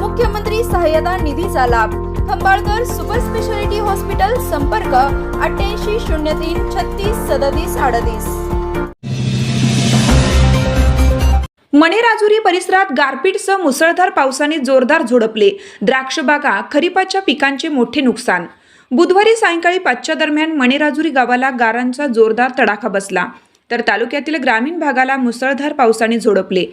मुख्यमंत्री सहाय्यता निधीचा लाभ. खंबाळकर सुपर स्पेशालिटी हॉस्पिटल संपर्क अठ्ठ्याऐंशी शून्य तीन छत्तीस सदतीस अडतीस. मणेराजुरी परिसरात गारपीटसह मुसळधार पावसाने जोरदार झोडपले. द्राक्षबागा खरीपाच्या पिकांचे मोठे नुकसान. बुधवारी सायंकाळी पाचच्या दरम्यान मणेराजुरी गावाला गारांचा जोरदार तडाखा बसला. तर तालुक्यातील ग्रामीण भागाला मुसळधार पावसाने झोडपले.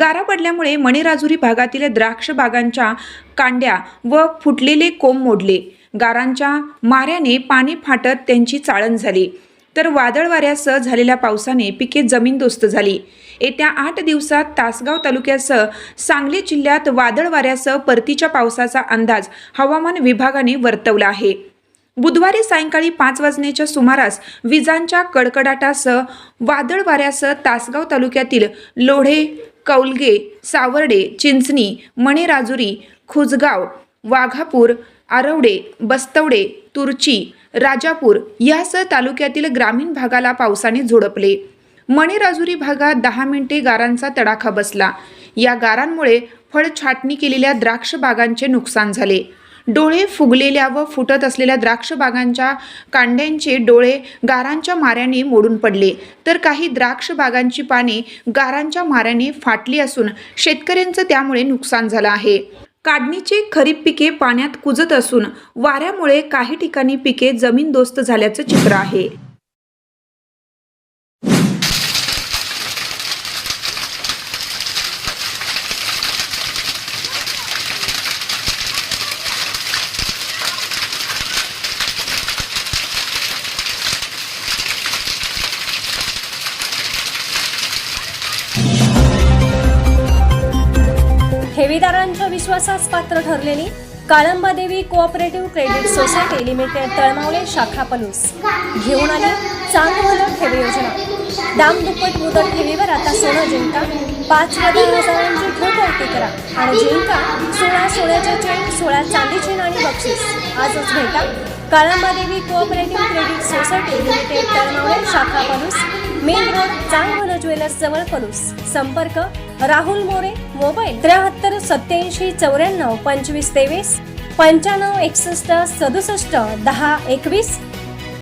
गारा पडल्यामुळे मणिराजुरी भागातील द्राक्ष बागांच्या कांड्या व फुटलेले कोंब मोडले. गारांच्या माऱ्याने पाणी फाटत त्यांची चाळण झाली. तर वादळ वाऱ्यासह झालेल्या पावसाने पिके जमीनदोस्त झाली. येत्या आठ दिवसात तासगाव तालुक्यासह सांगली जिल्ह्यात वादळ वाऱ्यासह परतीच्या पावसाचा अंदाज हवामान विभागाने वर्तवला आहे. बुधवारी सायंकाळी पाच वाजण्याच्या सुमारास विजांच्या कडकडाटासह वादळ वाऱ्यासह तासगाव तालुक्यातील लोढे कौलगे सावर्डे चिंचणी मणेराजुरी खुजगाव वाघापूर आरवडे बस्तवडे तुर्ची राजापूर यासह तालुक्यातील ग्रामीण भागाला पावसाने झोडपले. मणेराजुरी भागात दहा मिनिटे गारांचा तडाखा बसला. या गारांमुळे फळ छाटणी केलेल्या द्राक्ष बागांचे नुकसान झाले. डोळे फुगलेल्या व फुटत असलेल्या द्राक्ष बागांच्या कांड्यांचे डोळे गारांच्या माऱ्याने मोडून पडले. तर काही द्राक्ष बागांची पाने गारांच्या माऱ्याने फाटली असून शेतकऱ्यांचं त्यामुळे नुकसान झालं आहे. काढणीचे खरीप पिके पाण्यात कुजत असून वाऱ्यामुळे काही ठिकाणी पिके जमीनदोस्त झाल्याचं चित्र आहे. ठेवीदारांच्या विश्वासास पात्र ठरलेली Kalambadevi cooperative credit society limited Talmavale शाखा पलूस. घेऊन आली चांगलं ठेवी योजना. दाम दुप्पट मुदत ठेवीवर आता सोनं जिंका पाच व हजारांची ठोक आरती करा. आणि जिंका सोळा सोळ्याच्या चेन सोळा चांदी चेन आणि बक्षीस. आजच भेटा. Kalambadevi cooperative credit society limited Talmavale शाखा पलूस. मेन रोड चांगलं ज्वेलर्स जवळ पलूस संपर्क राहुल मोरे मोबाईल त्र्याहत्तर सत्याऐंशी चौऱ्याण्णव पंचवीस तेवीस पंच्याण्णव एकसष्ट सदुसष्ट दहा एकवीस